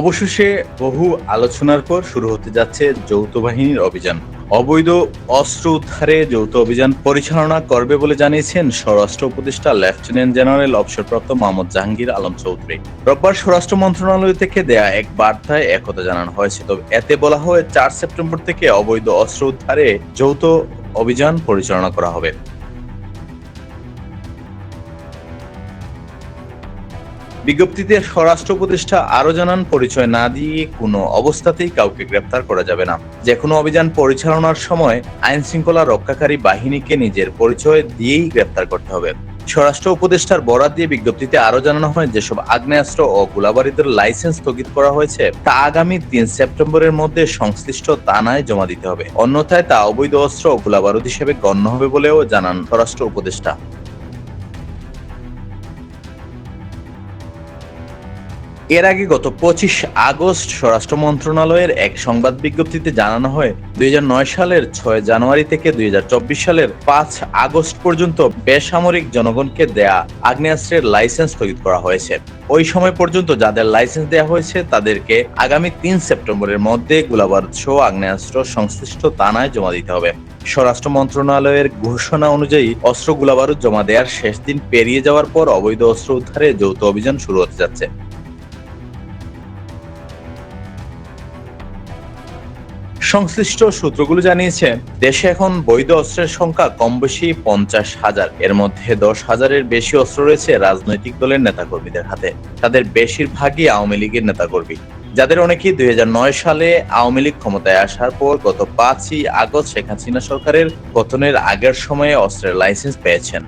অবশেষে বহু আলোচনার পর শুরু হতে যাচ্ছে যৌথ বাহিনীর অভিযান। অবৈধ অস্ত্র উদ্ধারে যৌথ অভিযান পরিচালনা করবে বলে জানিয়েছেন স্বরাষ্ট্র উপদেষ্টা লেফটেন্যান্ট জেনারেল অবসরপ্রাপ্ত মোহাম্মদ জাহাঙ্গীর আলম চৌধুরী। রোববার স্বরাষ্ট্র মন্ত্রণালয় থেকে দেয়া এক বার্তায় একথা জানানো হয়েছে। তবে এতে বলা হয়, চার সেপ্টেম্বর থেকে অবৈধ অস্ত্র উদ্ধারে যৌথ অভিযান পরিচালনা করা হবে। বিজ্ঞপ্তিতে স্বরাষ্ট্র উপদেষ্টা আরও জানান, পরিচয় না দিয়ে কোনো অবস্থাতেই কাউকে গ্রেপ্তার করা যাবে না। যে কোনো অভিযান পরিচালনার সময় আইন শৃঙ্খলা রক্ষাকারী বাহিনীকে নিজের পরিচয় দিয়েই গ্রেপ্তার করতে হবে। স্বরাষ্ট্র উপদেষ্টার বরাত দিয়ে বিজ্ঞপ্তিতে আরও জানানো হয়, যেসব আগ্নেয়াস্ত্র ও গোলাবারুদের লাইসেন্স স্থগিত করা হয়েছে, তা আগামী তিন সেপ্টেম্বরের মধ্যে সংশ্লিষ্ট থানায় জমা দিতে হবে। অন্যথায় তা অবৈধ অস্ত্র ও গোলাবারুদ হিসেবে গণ্য হবে বলেও জানান স্বরাষ্ট্র উপদেষ্টা। এর আগে গত পঁচিশ আগস্ট স্বরাষ্ট্র মন্ত্রণালয়ের এক সংবাদ বিজ্ঞপ্তিতে জানানো হয়, দুই হাজার নয় সালের ছয় জানুয়ারি থেকে দুই সালের পাঁচ আগস্ট পর্যন্ত বেসামরিক জনগণকে দেয়া আগ্নেয়াস্ত্রের লাইসেন্স স্থগিত করা হয়েছে। ওই সময় পর্যন্ত যাদের লাইসেন্স দেওয়া হয়েছে, তাদেরকে আগামী তিন সেপ্টেম্বরের মধ্যে গোলাবারুদ সহ আগ্নেয়াস্ত্র সংশ্লিষ্ট থানায় জমা দিতে হবে। স্বরাষ্ট্র মন্ত্রণালয়ের ঘোষণা অনুযায়ী, অস্ত্র গোলাবারুদ জমা দেওয়ার শেষ দিন পেরিয়ে যাওয়ার পর অবৈধ অস্ত্র উদ্ধারে যৌথ অভিযান শুরু হতে যাচ্ছে। সংশ্লিষ্ট সূত্রগুলো জানিয়েছে, দেশে এখন বৈধ অস্ত্রের সংখ্যা কম বেশি পঞ্চাশ হাজার। এর মধ্যে দশ হাজারের বেশি অস্ত্র রয়েছে রাজনৈতিক দলের নেতাকর্মীদের হাতে। তাদের বেশিরভাগই আওয়ামী লীগের নেতাকর্মী। যাদের অনেকেই দুই নয় সালে আওয়ামী লীগ ক্ষমতায় আসার পর গত পাঁচই আগস্ট শেখ হাসিনা সরকারের পতনের আগের সময়ে অস্ত্রের লাইসেন্স পেয়েছেন।